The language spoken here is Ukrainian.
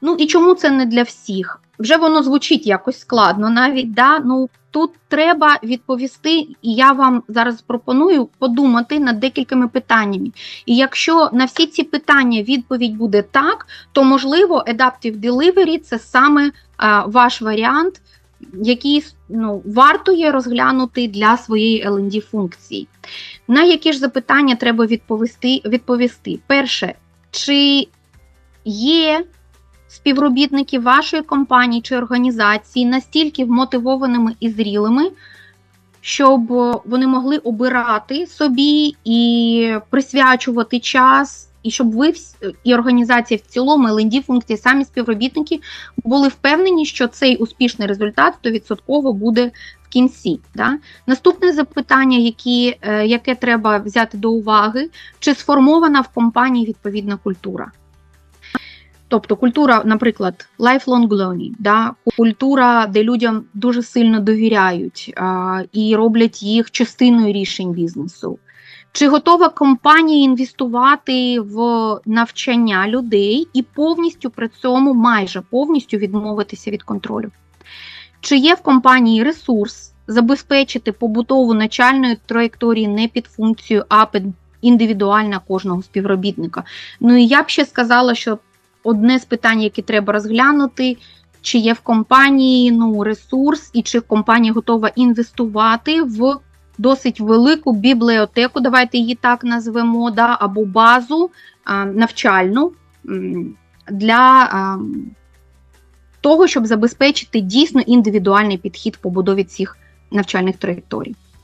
Ну і чому це не для всіх? Вже воно звучить якось складно навіть. Да? Ну тут треба відповісти, і я вам зараз пропоную подумати над декількома питаннями. І якщо на всі ці питання відповідь буде так, то можливо Adaptive Delivery – це саме а, ваш варіант, який ну, варто є розглянути для своєї L&D функції. На які ж запитання треба відповісти? відповісти? Перше, чи є співробітники вашої компанії чи організації настільки вмотивованими і зрілими, щоб вони могли обирати собі і присвячувати час, і щоб ви і організація в цілому, ЛНД функції, самі співробітники були впевнені, що цей успішний результат 100% буде в кінці. Да? Наступне запитання, які, е, яке треба взяти до уваги, чи сформована в компанії відповідна культура. Тобто культура, наприклад, lifelong learning, да? культура, де людям дуже сильно довіряють а, і роблять їх частиною рішень бізнесу. Чи готова компанія інвестувати в навчання людей і повністю при цьому майже повністю відмовитися від контролю? Чи є в компанії ресурс забезпечити побутову начальної траєкторії не під функцію, а під індивідуальна кожного співробітника? Ну і я б ще сказала, що одне з питань, які треба розглянути, чи є в компанії ну, ресурс, і чи компанія готова інвестувати в досить велику бібліотеку, давайте її так назвемо, да, або базу а, навчальну для а, того, щоб забезпечити дійсно індивідуальний підхід побудові цих навчальних траєкторій.